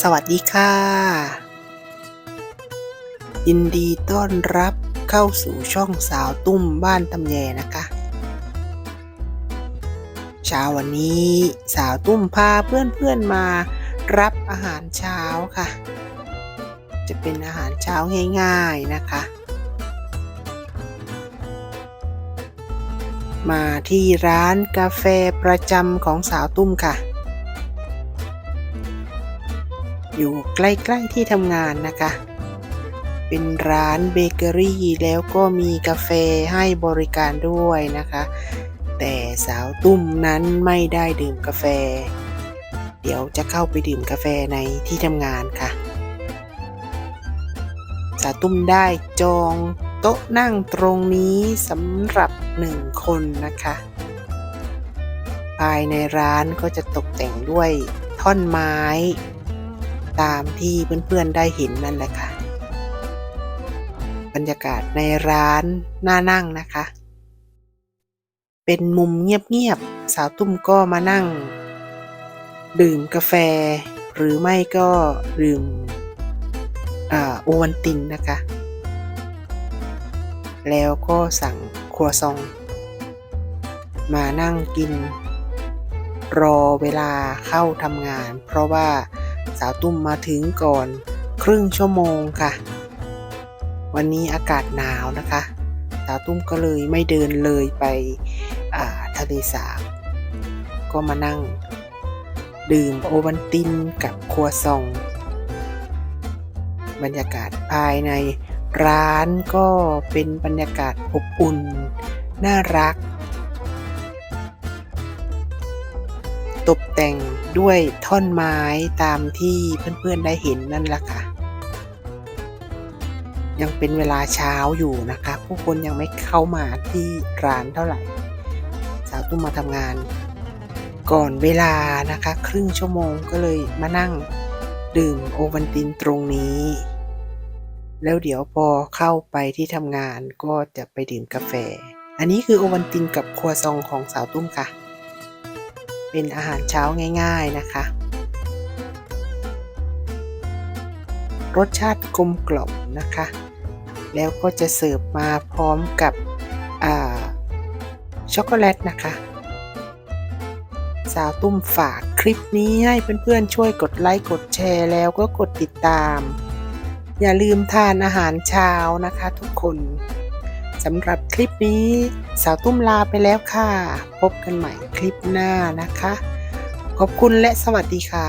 สวัสดีค่ะ ยินดีต้อนรับเข้าสู่ช่องสาวตุ้มบ้านตำแยนะคะ เช้าวันนี้สาวตุ้มพาเพื่อนๆมารับอาหารเช้าค่ะ จะเป็นอาหารเช้าง่ายๆนะคะ มาที่ร้านกาแฟประจำของสาวตุ้มค่ะ อยู่ใกล้ๆที่ทำงานนะคะ เป็นร้านเบเกอรี่แล้วก็มีกาแฟให้บริการด้วยนะคะ แต่สาวตุ้มนั้นไม่ได้ดื่มกาแฟ เดี๋ยวจะเข้าไปดื่มกาแฟในที่ทำงานค่ะ สาวตุ้มได้จองโต๊ะนั่งตรงนี้สำหรับหนึ่งคนนะคะ ภายในร้านก็จะตกแต่งด้วยท่อนไม้ ตามที่เพื่อนๆได้เห็นนั่นแหละค่ะ บรรยากาศในร้านน่านั่งนะคะ เป็นมุมเงียบๆ สาวตุ้มก็มานั่ง ดื่มกาแฟ หรือไม่ก็ดื่มอ่าโอวันตินนะคะ แล้วก็สั่งครัวซอง มานั่งกิน รอเวลาเข้าทำงาน เพราะว่าาวตุ้มมาถึงก่อน ครึ่งชั่วโมงค่ะ วันนี้อากาศหนาวนะคะ สาวตุ้มก็เลยไม่เดินเลยไปอาทะเลสาบ ก็มานั่ง ดื่มโอวันตินกับครัวซอง บรรยากาศภายในร้านก็เป็นบรรยากาศอบอุ่น น่ารัก ตกแต่ง ด้วยท่อนไม้ตามที่เพื่อนๆได้เห็นนั่นแหละค่ะ ยังเป็นเวลาเช้าอยู่นะคะ ผู้คนยังไม่เข้ามาที่ร้านเท่าไหร่ สาวตุ้มมาทำงาน ก่อนเวลานะคะ ครึ่งชั่วโมงก็เลยมานั่งดื่มโอวันตินตรงนี้ แล้วเดี๋ยวพอเข้าไปที่ทำงานก็จะไปดื่มกาแฟ อันนี้คือโอวันตินกับครัวซองของสาวตุ้มค่ะ เป็นอาหารเช้าง่ายๆนะคะ รสชาติกลมกล่อมนะคะ แล้วก็จะเสิร์ฟมาพร้อมกับช็อกโกแลตนะคะ สาวตุ้มฝากคลิปนี้ให้เพื่อนๆช่วยกดไลค์กดแชร์แล้วก็กดติดตาม อย่าลืมทานอาหารเช้านะคะทุกคน สำหรับคลิปนี้ สาวตุ้มลาไปแล้วค่ะ พบกันใหม่คลิปหน้านะคะ ขอบคุณและสวัสดีค่ะ